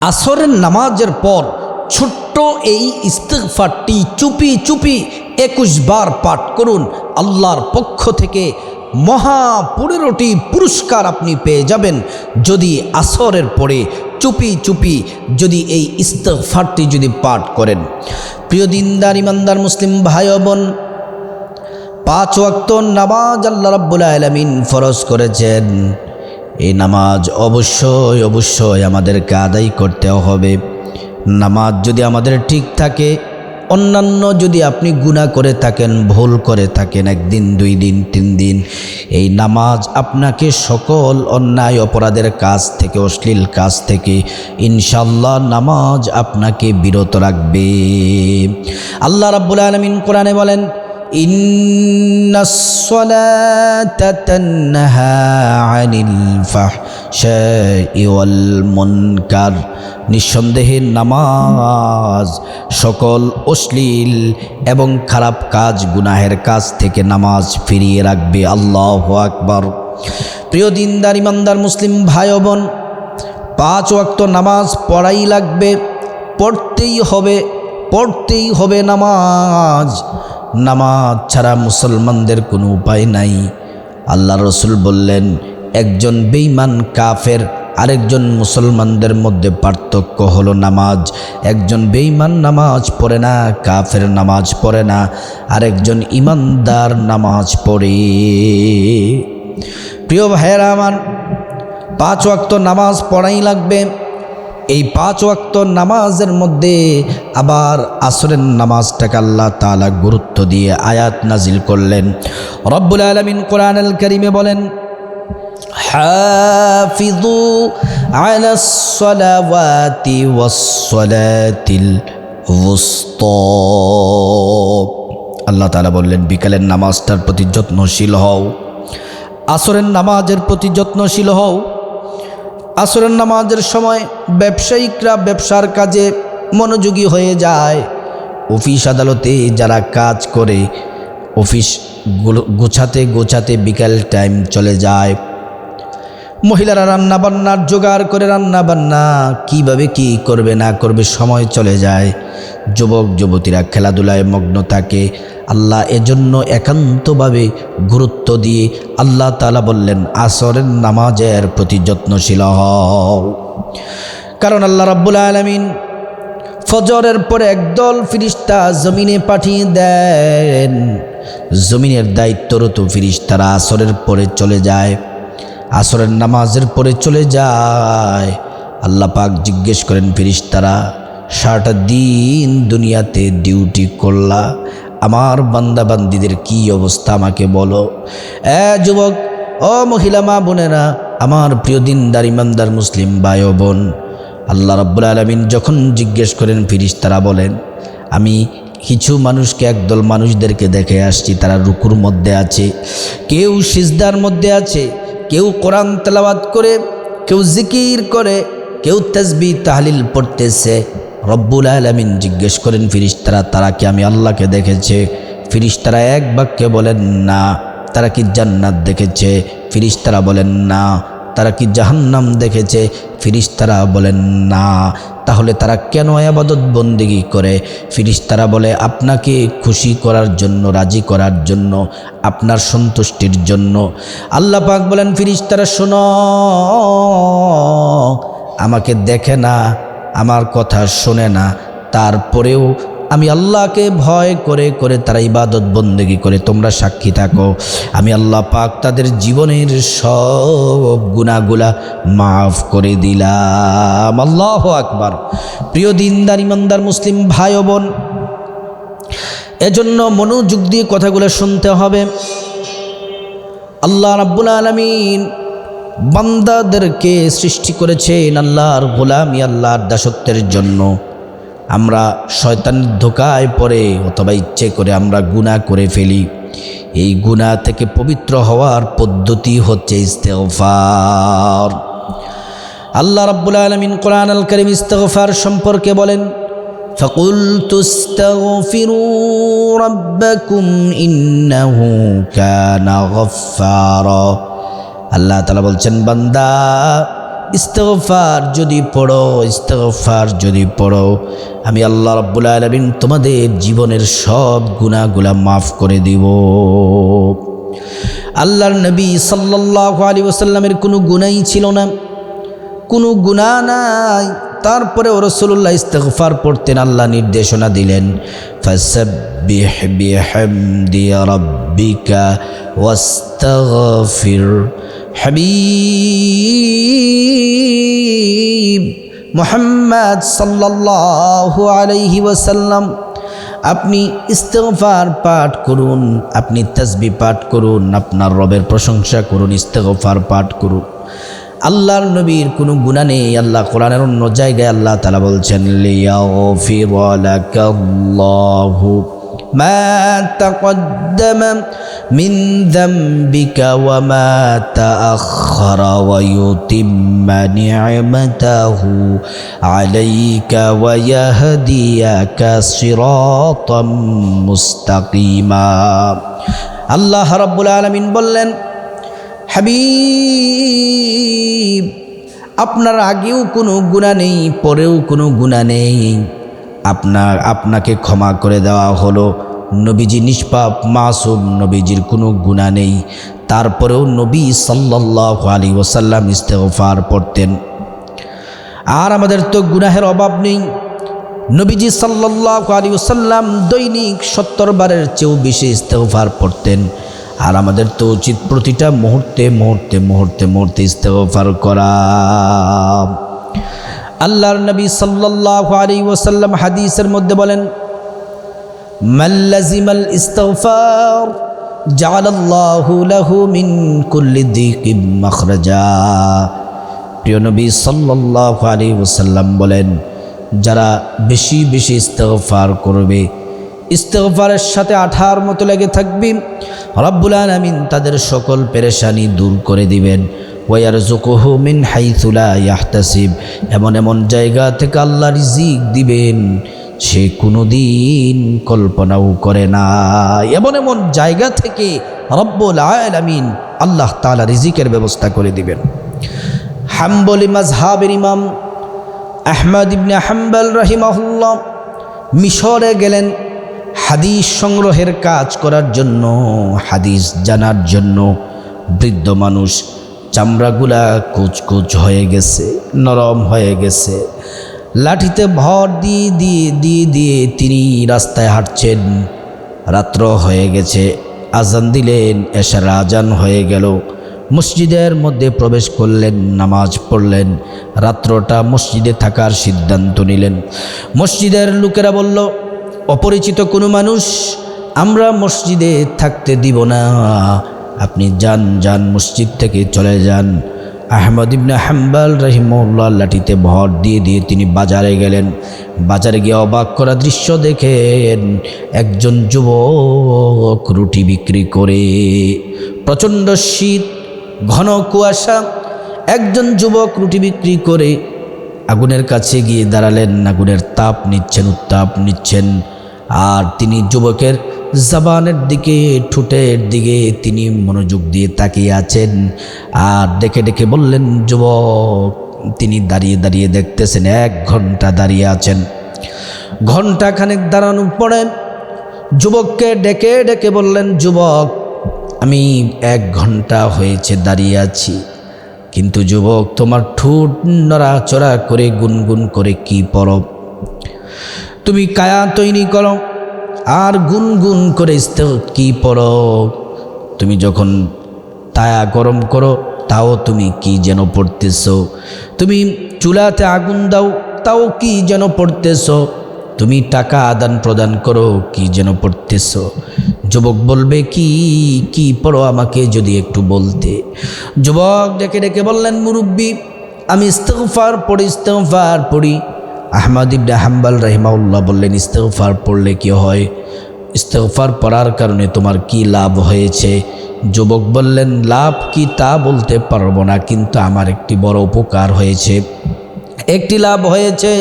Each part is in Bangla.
আসরের নামাজের পর ছোট্ট এই ইস্তেকফারটি চুপি চুপি একুশ বার পাঠ করুন। আল্লাহর পক্ষ থেকে মহা পনেরোটি পুরস্কার আপনি পেয়ে যাবেন। যদি আসরের পরে চুপি চুপি যদি এই ইস্তেকফারটি যদি পাঠ করেন। প্রিয় দিনদার, ইমানদার, মুসলিম ভাই বোন, পাঁচ ওয়াক্ত নামাজ আল্লাহ রাব্বুল আলামিন ফরজ করেছেন। এই নামাজ অবশ্যই অবশ্যই আমাদেরকে আদায় করতে হবে। নামাজ যদি আমাদের ঠিক থাকে, অন্যান্য যদি আপনি গুণা করে থাকেন, ভুল করে থাকেন, একদিন, দুই দিন, তিন দিন, এই নামাজ আপনাকে সকল অন্যায় অপরাধের কাজ থেকে, অশ্লীল কাজ থেকে ইনশাল্লাহ নামাজ আপনাকে বিরত রাখবে। আল্লাহ রাব্বুল আলমিন কোরআনে বলেন إن الصلاة تنهى عن الفحشاء والمنكر নিঃসন্দেহে নামাজ সকল অশ্লীল এবং খারাপ কাজ গুনাহের কাজ থেকে নামাজ ফিরিয়ে রাখবে আল্লাহ আকবর প্রিয় দিনদার ইমানদার মুসলিম ভাই ও বোন পাঁচ ওয়াক্ত নামাজ পড়াই লাগবে পড়তেই হবে পড়তেই হবে নামাজ নামাজ ছাড়া মুসলমানদের কোনো উপায় নাই। আল্লাহ রসুল বললেন, একজন বেইমান কাফের আরেকজন মুসলমানদের মধ্যে পার্থক্য হলো নামাজ। একজন বেইমান নামাজ পড়ে না, কাফের নামাজ পড়ে না। আরেকজন ইমানদার নামাজ পড়ে। প্রিয় ভাইয়েরা আমার, পাঁচ ওয়াক্ত নামাজ পড়াই লাগবে। এই পাঁচ ওয়াক্ত নামাজের মধ্যে আবার আসরের নামাজটাকে আল্লাহ তালা গুরুত্ব দিয়ে আয়াত নাজিল করলেন। রব্বুল আলমিন কোরআন আল করিমে বলেন হাফিজু আলাসলাওয়াতি ওয়াসলাতিল আল্লাহ তালা বললেন, বিকালের নামাজটার প্রতি যত্নশীল হও, আসরের নামাজের প্রতি যত্নশীল হও। আসরের নামাজের সময় ব্যবসায়িকরা ব্যবসার কাজে মনোযোগী হয়ে যায়। অফিস আদালতে যারা কাজ করে, অফিস গোছাতে গোছাতে বিকাল টাইম চলে যায়। মহিলারা রান্না বান্নার জোগাড় করে রান্না বান্না, কীভাবে কি করবে না করবে সময় চলে যায়। যুবক, যুবতীরা খেলাধুলায় মগ্ন থাকে। আল্লাহ এজন্য একান্তভাবে গুরুত্ব দিয়ে আল্লাহ তালা বললেন, আসরের নামাজের প্রতি যত্নশীল হও। কারণ আল্লাহ রাব্বুল আলমিন ফজরের পরে একদল ফিরিস্তা জমিনে পাঠিয়ে দেন। জমিনের দায়িত্বরত ফিরিস্তারা আসরের পরে চলে যায়। আসরের নামাজের পরে চলে যায়। আল্লাহ পাক জিজ্ঞেস করেন ফিরিস্তারা সারাটা দিন দুনিয়াতে ডিউটি করলা? আমার বান্দাবান্দিদের কি অবস্থা আমাকে বলো। এ যুবক, ও মহিলা মা বোনেরা, আমার প্রিয় দিনদার, ইমানদার মুসলিম ভাই বোন, আল্লাহ রব্বুল আলমিন যখন জিজ্ঞেস করেন ফিরিস্তারা বলেন, আমি কিছু মানুষকে, একদল মানুষদেরকে দেখে আসছি, তারা রুকুর মধ্যে আছে, কেউ সিজদার মধ্যে আছে কেউ কোরআন তেলাবাদ করে, কেউ জিকির করে, কেউ তেজবি, তাহলিল পড়তেছে। রব্বুল আলমিন জিজ্ঞেস করেন, ফিরিস্তারা, তারা কি আমি আল্লাহকে দেখেছে? ফিরিস্তারা এক বাক্যে বলেন, না। তারা কি জান্নাত দেখেছে? ফিরিস্তারা বলেন, না। তারা কি জাহান্নাম দেখেছে? ফিরিস্তারা বলেন, না। তাহলে তারা কেন আবাদত বন্দিগি করে? ফিরিস্তারা বলে, আপনাকে খুশি করার জন্য, রাজি করার জন্য, আপনার সন্তুষ্টির জন্য। আল্লাহ পাক বলেন, ফিরিস্তারা, শোনো, আমাকে দেখে না, আমার কথা শোনে না। তারপরেও আমি আল্লাহকে ভয় করে করে তারা ইবাদত বন্দেগি করে, তোমরা সাক্ষী থাকো। আমি আল্লাহ পাক তাদের জীবনের সব গুণাগুলা মাফ করে দিলাম। আল্লাহ আকবার। প্রিয় দিনদার, ইমানদার, মুসলিম ভাই বোন, এজন্য মনোযোগ দিয়ে কথাগুলো শুনতে হবে। আল্লাহ রাব্বুল আলমিন বান্দাদেরকে সৃষ্টি করেছেন আল্লাহর গোলামি, আল্লাহর দাসত্বের জন্য। আমরা শয়তানের ধোকায় পড়ে অথবা ইচ্ছে করে আমরা গুণা করে ফেলি এই গুণা থেকে পবিত্র হওয়ার পদ্ধতি হচ্ছে ইস্তেগফার আল্লাহ রাব্বুল আলমিন কোরআন আল করিম ইস্তেগফার সম্পর্কে বলেন فقلت استغفروا ربكم إنه كان غفارا আল্লাহ তালা বলছেন বান্দা ইস্তফার যদি পড়ো ইস্তফার যদি পড়ো আমি আল্লাহ রব্বুল আলমিন তোমাদের জীবনের সব গুণাগুলা মাফ করে দিব আল্লাহর নবী সাল্লাহ আলী ওসাল্লামের কোনো গুণাই ছিল না কোনো গুণা নাই তারপরে ও রসুল্লাহ ইস্তফার পড়তেন আল্লাহ নির্দেশনা দিলেন فسبح بحمد ربك واستغفر হাবিব মোহাম্মদ সাল্লাল্লাহু আলাইহি ওয়াসাল্লাম, আপনি ইস্তেগফার পাঠ করুন, আপনি তসবি পাঠ করুন, আপনার রবের প্রশংসা করুন, ইস্তেগফার পাঠ করুন। আল্লাহর নবীর কোনো গুণা নেই, আল্লাহ কোরআনের অন্য জায়গায় আল্লাহ তালা বলছেন লিয়াগফিরালাকাল্লাহু মা তাকদ্দামা من ذنبك وما تأخر ويتم نعمته عليك ويهديك صراطا مستقيما আল্লাহ রাব্বুল আলামিন বললেন হাবিব আপনার আগেও কোনো গুণা নেই পরেও কোনো গুণা নেই আপনার আপনাকে ক্ষমা করে দেওয়া হলো। নবীজি নিষ্পাপ, মাসুম, নবীজির কোনো গুণা নেই। তারপরেও নবী সাল্লাহ আলী ওসাল্লাম ইস্তেফার পড়তেন। আর আমাদের তো গুনাহের অভাব নেই। নবীজি সাল্লাহ আলী ওসাল্লাম দৈনিক সত্তর বারের চেয়েও বেশি ইস্তেফার পড়তেন। আর আমাদের তো উচিত প্রতিটা মুহূর্তে মুহূর্তে মুহূর্তে মুহূর্তে ইস্তেফার করা। আল্লাহর নবী সাল্লাহ আলী ওসাল্লাম হাদিসের মধ্যে বলেন মাল্লাজিমাল ইস্তফার ওসাল্লাম বলেন, যারা বেশি বেশি ইস্তফার করবে ইস্তফারের সাথে আঠার মতো লেগে থাকবে, রব্বুল আলমিন তাদের সকল পেরেশানি দূর করে দিবেন। ওয়ার জোকোহ মিন হাইথুলা ইয়াহতাসিব এমন এমন জায়গা থেকে আল্লাহ রিজিক দিবেন, সে কোনো দিন কল্পনাও করে না। এমন এমন জায়গা থেকে রব্বুল আলামিন আল্লাহ তালা রিজিকের ব্যবস্থা করে দিবেন। হাম্বলি মাজহাবের ইমাম আহমদ ইবনে হাম্বল রহিমাহুল্লাহ মিশরে গেলেন হাদিস সংগ্রহের কাজ করার জন্য, হাদিস জানার জন্য বৃদ্ধ মানুষ চামড়াগুলা কুচকুচ হয়ে গেছে, নরম হয়ে গেছে। লাঠিতে ভর দিয়ে দিয়ে দিয়ে দিয়ে তিনি রাস্তায় হাঁটছেন। রাত্র হয়ে গেছে। আজান দিলেন, এসার আজান হয়ে গেল। মসজিদের মধ্যে প্রবেশ করলেন, নামাজ পড়লেন। রাত্রটা মসজিদে থাকার সিদ্ধান্ত নিলেন। মসজিদের লোকেরা বলল, অপরিচিত কোনো মানুষ, আমরা মসজিদে থাকতে দিব না। আপনি যান যান, মসজিদ থেকে চলে যান। আহমদ ইবনে হাম্বাল রহিমউল্লাহ লাঠিতে ভর দিয়ে দিয়ে তিনি বাজারে গেলেন। বাজারে গিয়ে অবাক করা দৃশ্য দেখেন, একজন যুবক রুটি বিক্রি করে। প্রচণ্ড শীত, ঘন কুয়াশা, একজন যুবক রুটি বিক্রি করে আগুনের কাছে গিয়ে দাঁড়ালেন। আগুনের তাপ নিচ্ছেন, উত্তাপ নিচ্ছেন। আর তিনি যুবকের জবানের দিকে, ঠোঁটের দিকে তিনি মনোযোগ দিয়ে তাকিয়ে আছেন। আর ডেকে ডেকে বললেন, যুবক, তিনি দাঁড়িয়ে দাঁড়িয়ে দেখতেছেন, এক ঘণ্টা দাঁড়িয়ে আছেন। ঘণ্টা খানেক পরে যুবককে ডেকে ডেকে বললেন, যুবক, আমি এক ঘণ্টা হয়েছে দাঁড়িয়ে আছি। কিন্তু যুবক, তোমার ঠোঁট নড়াচড়া করে গুনগুন করে কি পরব? তুমি কায়া তৈরি করো। আর গুনগুন করে কি পড়ো। তুমি যখন তায়া গরম করো, তাও তুমি কি যেন পড়তেছ? তুমি চুলাতে আগুন দাও, তাও কি যেন পড়তেছ? তুমি টাকা আদান প্রদান করো, কি যেন পড়তেছ? যুবক বলবে, কি কি পড়ো আমাকে যদি একটু বলতে? যুবক ডেকে ডেকে বললেন, মুরব্বী, আমি ইস্তফার পড়ি ইস্তফার পড়ি। আহমদ ইবনে হাম্বাল রহিমাউল্লাহ বললেন ইস্তফার পড়লে কি হয়? ইস্তফার পড়ার কারণে তোমার কি লাভ হয়েছে? যুবক বললেন, লাভ কি তা বলতে পারব না, কিন্তু আমার একটি বড় উপকার হয়েছে। একটি লাভ হয়েছে,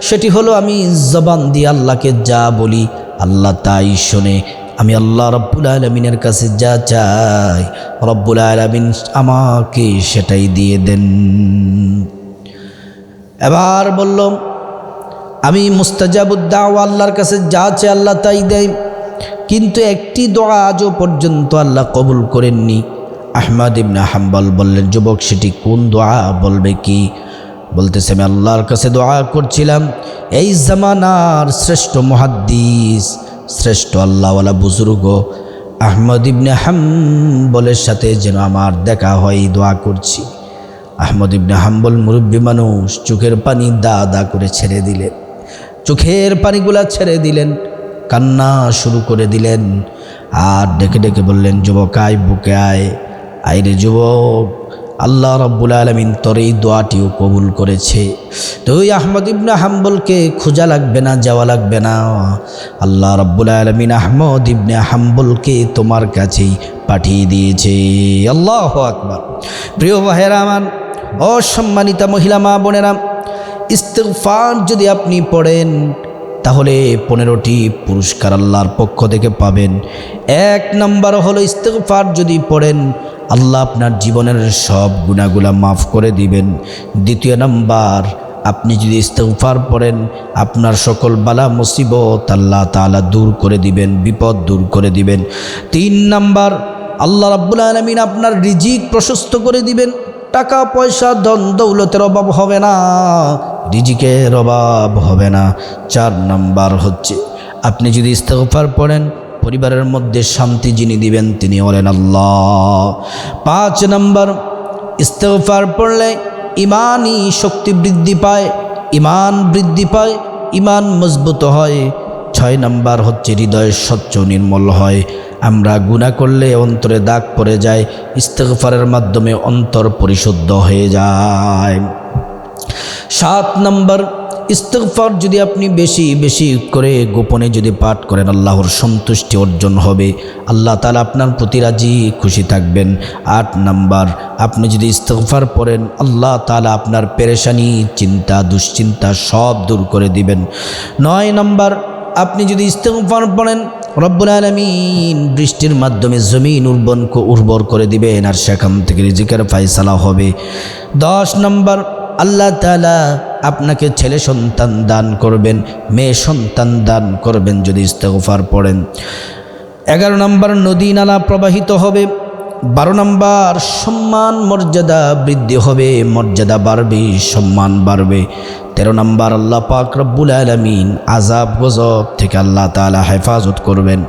সেটি হলো আমি জবান দিয়ে আল্লাহকে যা বলি, আল্লাহ তাই শোনে। আমি আল্লাহ রব্বুল আলমিনের কাছে যা চাই, রব্বুল আলমিন আমাকে সেটাই দিয়ে দেন। এবার বলল আমি মুস্তাজাবুদ্দাওয়া আল্লাহর কাছে যা আছে আল্লাহ তাই দেয়। কিন্তু একটি দোয়া আজও পর্যন্ত আল্লাহ কবুল করেননি। আহমাদ ইবনে হাম্বল বললেন, যুবক, সেটি কোন দোয়া? বলবে কি? বলতেছে, আমি আল্লাহর কাছে দোয়া করছিলাম। এই জামানার শ্রেষ্ঠ মহাদ্দিস, শ্রেষ্ঠ আল্লাহওয়ালা বুজুর্গ আহমদ ইবনে হাম্বলের সাথে যেন আমার দেখা হয় দোয়া করছি। আহমদ ইবনে হাম্বল মুরব্বী মানুষ, চোখের পানি দা দা করে ছেড়ে দিলেন। চোখের পানিগুলা ছেড়ে দিলেন, কান্না শুরু করে দিলেন। আর ডেকে ডেকে বললেন, যুবক আয়, বুকে আয়। আইরে যুবক, আল্লাহ রব্বুল আলমিন তোর এই দোয়াটিও কবুল করেছে। তো ওই আহমদ ইবনে হাম্বলকে খোঁজা লাগবে না, যাওয়া লাগবে না। আল্লাহ রব্বুল আলমিন আহমদ ইবনে হাম্বলকে তোমার কাছেই পাঠিয়ে দিয়েছে। আল্লাহ আকবার। প্রিয় আমার, অসম্মানিতা মহিলা মা বোনেরা ইস্তেফার যদি আপনি পড়েন, তাহলে পনেরোটি পুরস্কার আল্লাহর পক্ষ থেকে পাবেন। এক নাম্বার হলো ইস্তেফার যদি পড়েন, আল্লাহ আপনার জীবনের সব গুণাগুলা মাফ করে দিবেন। দ্বিতীয় নাম্বার, আপনি যদি ইস্তেফার পড়েন, আপনার সকল বালা মুসিবত আল্লাহ তালা দূর করে দিবেন, বিপদ দূর করে দিবেন। তিন নাম্বার, আল্লাহ রাব্বুল আলমিন আপনার রিজিক প্রশস্ত করে দিবেন। টাকা পয়সা ধন দৌলতের অভাব হবে না। রিজিকের অভাব হবে না। চার নাম্বার হচ্ছে, আপনি যদি ইস্তফার পড়েন, পরিবারের মধ্যে শান্তি যিনি দিবেন, তিনি হলেন আল্লাহ। পাঁচ নাম্বার ইস্তফার পড়লে ইমানই শক্তি বৃদ্ধি পায়, ইমান বৃদ্ধি পায়, ইমান মজবুত হয়। ছয় নাম্বার হচ্ছে, হৃদয় স্বচ্ছ নির্মল হয়। আমরা গুণা করলে অন্তরে দাগ পড়ে যায়, ইস্তেগফারের মাধ্যমে অন্তর পরিশুদ্ধ হয়ে যায়। সাত নম্বর, ইস্তেগফার যদি আপনি বেশি বেশি করে গোপনে যদি পাঠ করেন, আল্লাহর সন্তুষ্টি অর্জন হবে। আল্লাহ তালা আপনার প্রতি রাজি, খুশি থাকবেন। আট নাম্বার, আপনি যদি ইস্তেগফার পড়েন, আল্লাহ তালা আপনার পেরেশানি, চিন্তা, দুশ্চিন্তা সব দূর করে দিবেন। নয় নাম্বার, আপনি যদি ইস্তেগফার পড়েন, রব্বুল আলমিন বৃষ্টির মাধ্যমে জমিন উর্বন উর্বর করে দিবেন, আর সেখান থেকে রিজিকের ফাইসালা হবে। দশ নম্বর আল্লাহ তালা আপনাকে ছেলে সন্তান দান করবেন, মেয়ে সন্তান দান করবেন যদি ইস্তেগফার পড়েন। এগারো নম্বর, নদী নালা প্রবাহিত হবে। বারো নম্বর, সম্মান মর্যাদা বৃদ্ধি হবে, মর্যাদা বাড়বে, সম্মান বাড়বে। তেরো নম্বর, আল্লাহ পাক রব্বুল আলমিন আজাব গজব থেকে আল্লাহ তালা হেফাজত করবেন।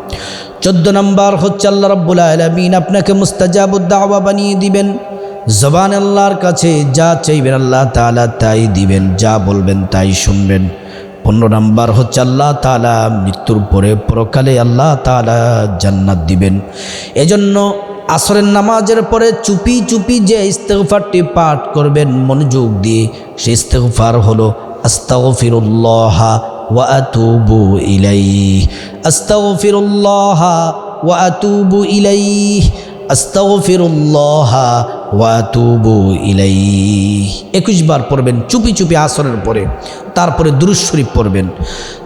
চোদ্দ নম্বর হচ্ছে আল্লাহ রব্বুল আলমিন আপনাকে মুস্তাজাবুদ্দাওয়া বানিয়ে দিবেন। জবান আল্লাহর কাছে যা চাইবেন আল্লাহ তালা তাই দিবেন, যা বলবেন তাই শুনবেন। পনেরো নাম্বার হচ্ছে আল্লাহ তালা মৃত্যুর পরে পরকালে আল্লাহ তালা জান্নাত দিবেন। এজন্য আসরের নামাজের পরে চুপি চুপি যে ইস্তেগফারটি পাঠ করবেন, মনোযোগ দিয়ে সে ইস্তেগফার হলো, আস্তাগফিরুল্লাহ ওয়া আতুবু ইলাইহি। আস্তাগফিরুল্লাহ ওয়া আতুবু ওয়া আতুবু ইলাইহি। একুশ বার পড়বেন, চুপি চুপি আসরের পরে। তারপরে দুরুদ শরীফ পড়বেন।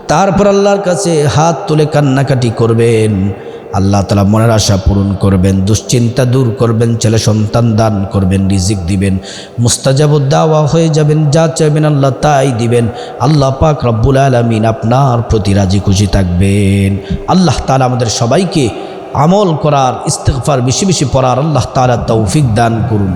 তারপর আল্লাহর কাছে হাত তুলে কান্নাকাটি করবেন। আল্লাহ তালা মনের আশা পূরণ করবেন, দুশ্চিন্তা দূর করবেন, ছেলে সন্তান দান করবেন, রিজিক দিবেন। মুস্তাজাবুদ্দাওয়া হয়ে যাবেন, যা চাইবেন আল্লাহ তাই দিবেন। আল্লাহ পাক রব্বুল আলমিন আপনার প্রতি রাজি খুশি থাকবেন। আল্লাহ তালা আমাদের সবাইকে আমল করার ইস্তেকফার বেশি বেশি পড়ার আল্লাহ তালা তৌফিক দান করুন।